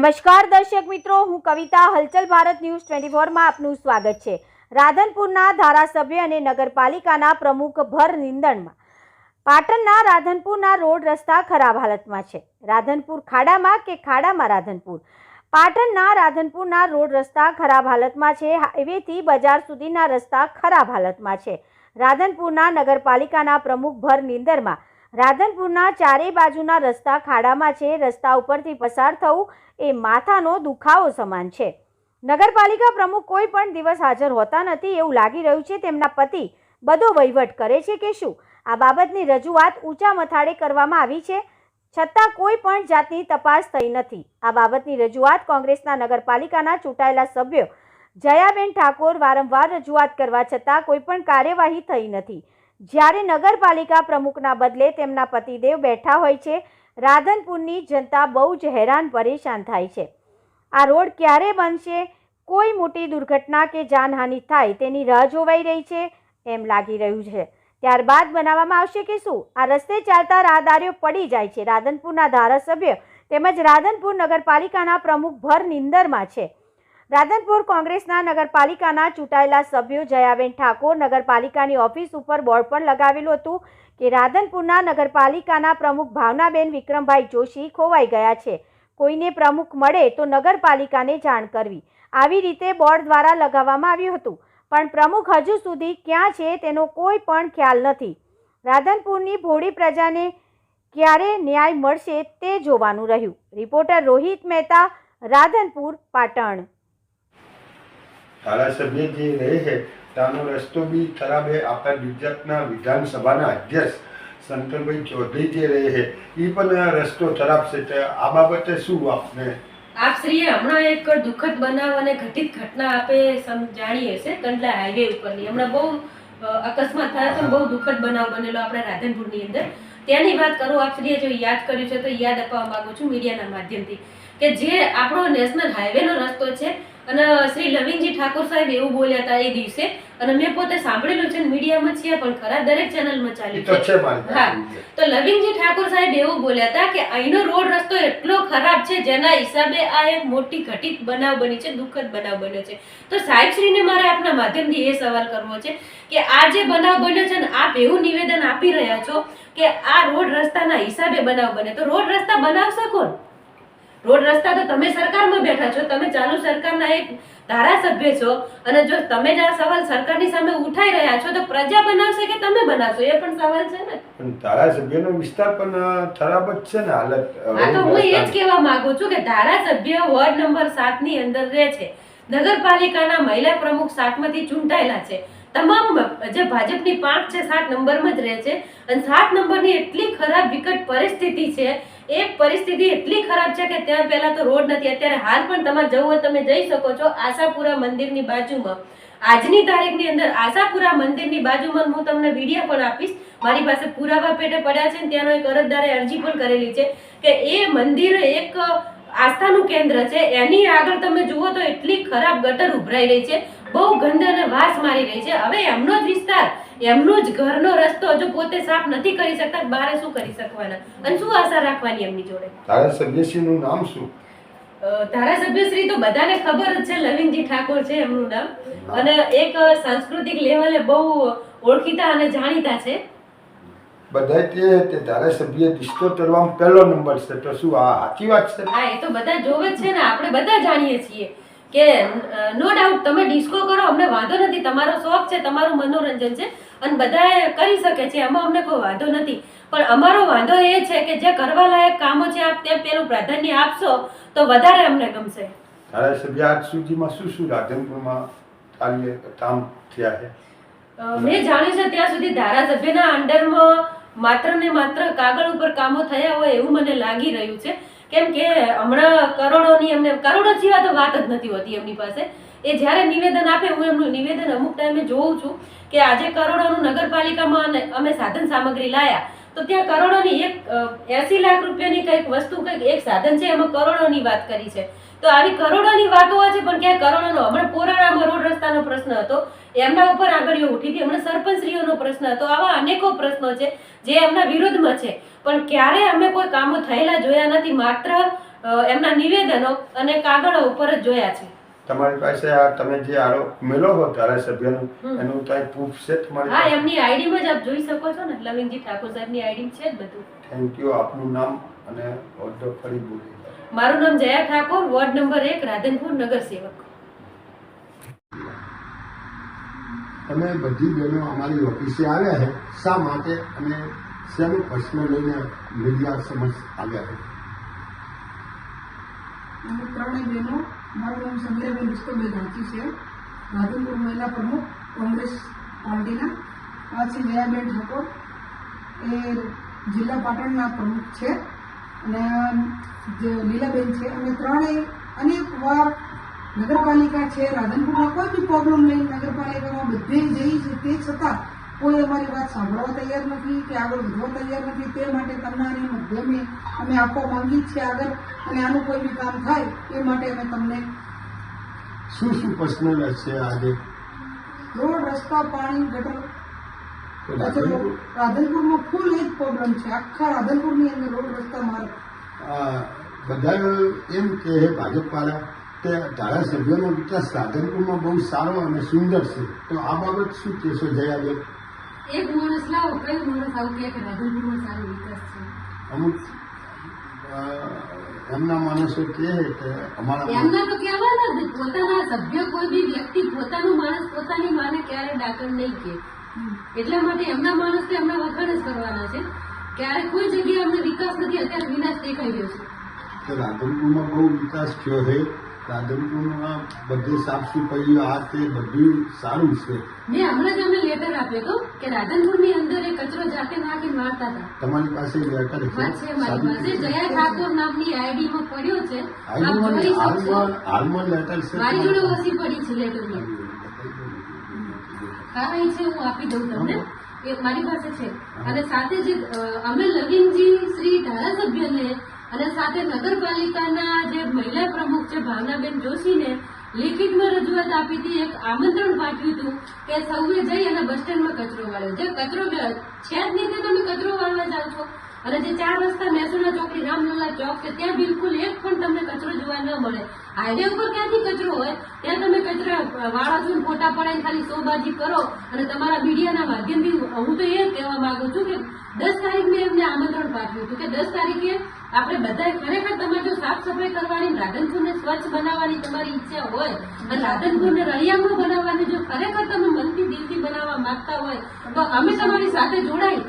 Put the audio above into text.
નમસ્કાર દર્શક મિત્રો, હું કવિતા. હલચલ ભારત ન્યૂઝ ટ્વેન્ટી ફોરમાં આપનું સ્વાગત છે. રાધનપુરના ધારાસભ્ય અને નગરપાલિકાના પ્રમુખ ભર નિંદણમાં. પાટણના રાધનપુરના રોડ રસ્તા ખરાબ હાલતમાં છે. રાધનપુર ખાડામાં કે ખાડામાં રાધનપુર? પાટણના રાધનપુરના રોડ રસ્તા ખરાબ હાલતમાં છે. હાઈવેથી બજાર સુધીના રસ્તા ખરાબ હાલતમાં છે. રાધનપુરના નગરપાલિકાના પ્રમુખ ભર નિંદરમાં રાધનપુરના ચારે બાજુના રસ્તા ખાડામાં છે. રસ્તા ઉપરથી પસાર થવું એ માથાનો દુખાવો સમાન છે. નગરપાલિકા પ્રમુખ કોઈ પણ દિવસ હાજર હોતા નથી એવું લાગી રહ્યું છે. તેમના પતિ બધો વહીવટ કરે છે કે શું? આ બાબતની રજૂઆત ઊંચા મથાળે કરવામાં આવી છે. છતાં કોઈ પણ જાતની તપાસ થઈ નથી. આ બાબતની રજૂઆત કોંગ્રેસના નગરપાલિકાના ચૂંટાયેલા સભ્યો જયાબેન ઠાકોર વારંવાર રજૂઆત કરવા છતાં કોઈ પણ કાર્યવાહી થઈ નથી. જ્યારે નગરપાલિકા પ્રમુખના બદલે તેમના પતિદેવ બેઠા હોય છે, રાધનપુરની જનતા બહુ જ હેરાન પરેશાન થાય છે. આ રોડ ક્યારે બનશે? કોઈ મોટી દુર્ઘટના કે જાનહાનિ થાય તેની રાહ જોવાઈ રહી છે એમ લાગી રહ્યું છે. ત્યારબાદ બનાવવામાં આવશે કે શું? આ રસ્તે ચાલતા રાહદારીઓ પડી જાય છે. રાધનપુરના ધારાસભ્ય તેમજ રાધનપુર નગરપાલિકાના પ્રમુખ ભર નિંદરમાં છે. રાધનપુર કોંગ્રેસના નગરપાલિકાના ચૂંટાયેલા સભ્યો જયાબેન ઠાકોર નગરપાલિકાની ઓફિસ ઉપર બોર્ડ પણ લગાવેલું હતું કે રાધનપુરના નગરપાલિકાના પ્રમુખ ભાવનાબેન વિક્રમભાઈ જોશી ખોવાઈ ગયા છે. કોઈને પ્રમુખ મળે તો નગરપાલિકાને જાણ કરવી. આવી રીતે બોર્ડ દ્વારા લગાવવામાં આવ્યું હતું. પણ પ્રમુખ હજુ સુધી ક્યાં છે તેનો કોઈ પણ ખ્યાલ નથી. રાધનપુરની ભોળી પ્રજાને ક્યારે ન્યાય મળશે તે જોવાનું રહ્યું. રિપોર્ટર રોહિત મહેતા, રાધનપુર, પાટણ. ધારાસભ્ય જે રહે છે, ત્યાંનો રસ્તો બી ખરાબ આપણા ગુજરાતના વિધાનસભાના અધ્યક્ષ શંકરભાઈ ચૌધરી જે રહે છે એ પણ રસ્તો ખરાબ છે. આ બાબતે શું આપને? આપ શ્રીએ હમણાં એક દુઃખદ બનાવ અને ઘટિત ઘટના આપે જાણીએ છે, કંડલા હાઈવે ઉપરની. હમણાં બહુ અકસ્માત થયો છે બહુ દુઃખદ બનાવ બનેલો આપણા રાધનપુરની અંદર. ત્યાંની વાત કરું, આપ શ્રીએ જો યાદ કર્યું છે તો યાદ અપાવવા માંગુ છું મીડિયાના માધ્યમથી. કે જે આપણો નેશનલ હાઈવેનો રસ્તો છે. અને શ્રી લવિંગજી ઠાકોર સાહેબ એવું બોલ્યા હતા એ દિવસે. અને મેં પોતે સાંભળેલું છે મીડિયામાં છે પણ ખરા દરેક ચેનલમાં ચાલી ચાલ્યું છે. હા. તો લવિંગજી ઠાકોર સાહેબ એવું બોલ્યા હતા કે અહીંનો રોડ રસ્તો એટલો ખરાબ છે જેના હિસાબે આ એક મોટી ઘટિત બનાવ બની છે દુઃખદ બનાવ બન્યો છે. તો સાહેબશ્રીને મારે આપના માધ્યમથી એ સવાલ કરવો છે કે આ જે બનાવ બન્યો છે ને આપ એવું નિવેદન આપી રહ્યા છો કે આ રોડ રસ્તાના હિસાબે બનાવ બને. તો રોડ રસ્તા બનાવશે કોણ? રોડ રસ્તા તો તમે સરકારમાં બેઠા છો તમે ચાલુ સરકારના એક ધારાસભ્ય છો અને જો તમે જ આ સવાલ સરકારની સામે ઉઠાઈ રહ્યા છો તો પ્રજા બનાવશે કે તમે બનાવશો? એ પણ સવાલ છે ને. પણ ધારાસભ્યનો વિસ્તાર પણ ખરાબ જ છે ને હાલત હા તો હું એ જ કહેવા માંગુ છું કે ધારાસભ્ય વોર્ડ નંબર સાતની અંદર રહે છે. નગરપાલિકાના મહિલા પ્રમુખ સાતમાંથી ચૂંટાયેલા છે. તમામ જે ભાજપની પાંચ છે, સાત નંબરમાં જ રહે છે. અને સાત નંબરની એટલી ખરાબ વિકટ પરિસ્થિતિ છે, એ પરિસ્થિતિ એટલી ખરાબ છે કે ત્યાં પહેલાં તો રોડ નથી. અત્યારે હાલ પણ તમારે જવું હોય તમે જઈ શકો છો આશાપુરા મંદિરની બાજુમાં. આજની તારીખની અંદર આશાપુરા મંદિરની બાજુમાં હું તમને વીડિયો પણ આપીશ. મારી પાસે પુરાવા પેટે પડ્યા છે ત્યાંનો એક અરજદારે અરજી પણ કરેલી છે કે એ મંદિર એક આસ્થાનું કેન્દ્ર છે. એની આગળ તમે જુઓ તો એટલી ખરાબ ગટર ઉભરાઈ રહી છે. બહુ ગંધ અને વાસ મારી રહી છે. હવે એમનો જ વિસ્તાર એમનો જ ઘરનો રસ્તો જો પોતે સાફ નથી કરી શકતા બારે શું કરી શકવાના? અને શું આશા રાખવાની એમની જોડે? ધારાસભ્યશ્રીનું નામ શું? ધારાસભ્યશ્રી તો બધાને ખબર જ છે લવિંગજી ઠાકોર છે એમનું નામ. અને એક સાંસ્કૃતિક લેવલે બહુ ઓળખીતા અને જાણીતા છે. બધા તે ધારાસભ્ય ડિસ્કો કરવામાં પહેલો નંબર છે. તો શું આ સાચી વાત છે? હા એ તો બધા જોવે જ છે ને. આપણે બધા જાણીએ છીએ. કે નો ડાઉટ તમે ડિસ્કો કરો અમને વાંધો નથી. તમારો શોખ છે તમારું મનોરંજન છે અને બધા કરી શકે છે એમાં અમને કોઈ વાંધો નથી. પણ અમારો વાંધો એ છે કે જે કરવા લાયક કામો છે આપ તે પેલું પ્રાધાન્ય આપશો તો વધારે અમને ગમશે. ધારાસભ્ય આજ સુધીમાં શું શું રાધનપુરમાં કાર્ય કામ થયા છે? મેં જાણ્યું છે ત્યાં સુધી ધારાસભ્યના અંડરમાં માત્ર ને માત્ર કાગળ ઉપર કામો થયા હોય એવું મને લાગી રહ્યું છે. કેમ કે હમણાં કરોડોની એમને કરોડો સિવાય તો વાત જ નથી હોતી એમની પાસે. એ જ્યારે નિવેદન આપે, હું એમનું નિવેદન અમુક ટાઈમે જોઉં છું કે આજે કરોડોનું નગરપાલિકામાં અમે સાધન સામગ્રી લાયા, તો ત્યાં કરોડોની એક એસી લાખ રૂપિયાની કંઈક વસ્તુ, કંઈક એક સાધન છે, એમાં કરોડોની વાત કરી છે. તો આવી કરોડોની વાતો છે, પણ ક્યાંય કરોડોનો હમણાં પોરાણામાં રોડ રસ્તાનો પ્રશ્ન હતો. એમના ઉપર આગળીઓ ઉઠી હતી. હમણાં સરપંચશ્રીઓનો પ્રશ્ન હતો. આવા અનેકો પ્રશ્નો છે જે એમના વિરોધમાં છે. પણ ક્યારે અમે કોઈ કામો થયેલા જોયા નથી. માત્ર એમના નિવેદનો અને કાગળો ઉપર જ જોયા છે. તમારી પાસે આ તમે જે આરોપ મેળો હો ધારાસભ્યનું એનું કઈ પ્રૂફ છે તમારી હા એમની એમની આઈડીમાં જ આપ જોઈ શકો છો ને. લવિંગજી ઠાકોર સાહેબની આઈડી છે જ બધું. થેન્ક યુ આપનું નામ અને ઓર્ડર ફરી બોલી. મારું નામ જયા ઠાકોર. વોર્ડ નંબર એક રાધનપુર નગર સેવક તમે બધી બહેનો અમારી ઓફિસે આવ્યા છે શા માટે અને શેનો પ્રશ્ન લઈને મીડિયા સમક્ષ આવ્યા છે અમે ત્રણેય બહેનો, મારું નામ સમીરાબેન વિષ્ણુબેન ધાંચી છે. રાધનપુર મહિલા પ્રમુખ, કોંગ્રેસ પાર્ટીના. આ છે જયાબેન ઠાકોર. એ જિલ્લા પાટણના પ્રમુખ છે. અને જે લીલાબેન છે. અમે ત્રણેય અનેક વાર નગરપાલિકા છે રાધનપુરમાં કોઈ બી પ્રોબ્લેમ લઈને નગરપાલિકામાં બધે જઈ છે. તે છતાં કોઈ અમારી વાત સાંભળવા તૈયાર નથી કે આગળ વધવા તૈયાર નથી. તે માટે તમારી માધ્યમે અમે આપવા માંગીએ છીએ આગળ અને આનું કોઈ બી કામ થાય એ માટે અમે તમને શું શું પ્રશ્ન છે આજે? રોડ રસ્તા પાણી ગટર. રાધનપુરમાં ફૂલ એક પ્રોબ્લેમ છે. આખા રાધનપુરની અંદર રોડ રસ્તા માર્ગ. બધા એમ કે ભાજપ ભાજપવાળા કે ધારાસભ્યનો વિકાસ સાધનપુરમાં બહુ સારો અને સુંદર છે. તો આ બાબત શું કહેશો જયાબેન? એક માણસ લાવો કઈ માણસ આવું કે રાધનપુરમાં સારો વિકાસ છે? અમુક એમના માણસો કહે કે અમારા એમના તો કહેવાના પોતાના સભ્ય કોઈ બી વ્યક્તિ પોતાનું માણસ પોતાની માને ક્યારે ડાકણ નહીં કે એટલા માટે એમના માણસ તો એમના વખાણ જ કરવાના છે. ક્યારે કોઈ જગ્યાએ અમને વિકાસ નથી અત્યારે વિનાશ દેખાઈ રહ્યો છે. રાધનપુરમાં બહુ વિકાસ થયો છે. રાધનપુરમાં બધી સાફ સફાઈ આ તે બધું સારું છે. મેં હમણાં જ અમને લેટર આપ્યો હતો કે રાધનપુરની અંદર એ કચરો જાતે નાખીને મારતા હતા. તમારી પાસે લેટર છે? મારી પાસે. જયા ઠાકોર નામની આઈડી પડ્યો છે. હાલમાં જોઈ શકશો. હાલમાં હાલમાં લેટર છે મારી જોડે ઓછી પડી છે લેટરની હા એ છે હું આપી દઉં તમને. એ મારી પાસે છે. અને સાથે જે અમે લગીનજી શ્રી ધારાસભ્યને અને સાથે નગરપાલિકાના જે મહિલા પ્રમુખ છે, ભાવનાબેન જોશીને લેખિતમાં રજૂઆત આપી હતી. એક આમંત્રણ પાઠવ્યું હતું કે સૌએ જઈ અને બસ સ્ટેન્ડમાં કચરો વાળ્યો. જે કચરો છે જ નહીં તમે કચરો વાળવા જાઓ છો. અને જે ચાર રસ્તા મહેસુના ચોકડી રામલીલા ચોક છે, ત્યાં બિલકુલ એક પણ તમને કચરો જોવા ન મળે. હાઈવે ઉપર ક્યાંથી કચરો હોય, ત્યાં તમે કચરા, વાળા છો ફોટા પડાવીને ખાલી સોબાજી કરો અને તમારા મીડિયાના માધ્યમથી હું તો એ કહેવા માંગુ છું કે દસ તારીખ મેં એમને આમંત્રણ પાઠવ્યું હતું કે દસ તારીખે આપણે બધા ખરેખર તમારે જો સાફ સફાઈ કરવાની, રાધનપુરને સ્વચ્છ બનાવવાની તમારી ઈચ્છા હોય અને રાધનપુરને રળિયામણું બનાવવાની જો ખરેખર તમે મનથી દિલથી બનાવવા માંગતા હોય, તો અમે તમારી સાથે જોડાઈ.